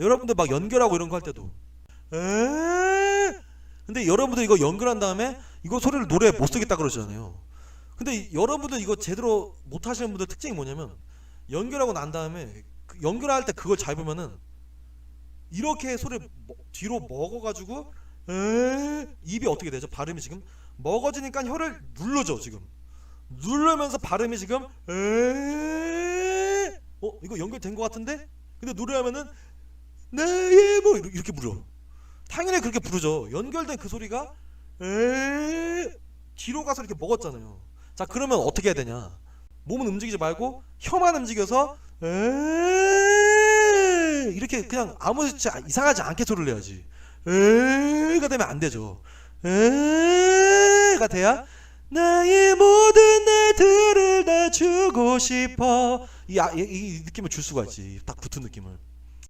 여러분들 막 연결하고 이런 거 할 때도 에 근데 여러분들 이거 연결한 다음에 이거 소리를 노래 못 쓰겠다 그러잖아요. 근데 이- 여러분들 이거 제대로 못 하시는 분들 특징이 뭐냐면 연결하고 난 다음에 그 연결할 때 그걸 잘 보면은 이렇게 소리를 먹- 뒤로 먹어가지고 에 입이 어떻게 되죠? 발음이 지금 먹어지니까 혀를 눌러줘 지금 누르면서 발음이 지금 에 어? 이거 연결된 것 같은데? 근데 노래하면은 나의 뭐 이렇게 부르 당연히 그렇게 부르죠. 연결된 그 소리가 에 뒤로 가서 이렇게 먹었잖아요. 자 그러면 어떻게 해야 되냐? 몸은 움직이지 말고 혀만 움직여서 에 이렇게 그냥 않- 이상하지 않게 소리를 내야지. 에가 되면 안 되죠. 에가 돼야 나의 모든 날들을 다 주고 싶어. 이, 아, 이, 이 느낌을 줄 수가 있지. 딱 붙은 느낌을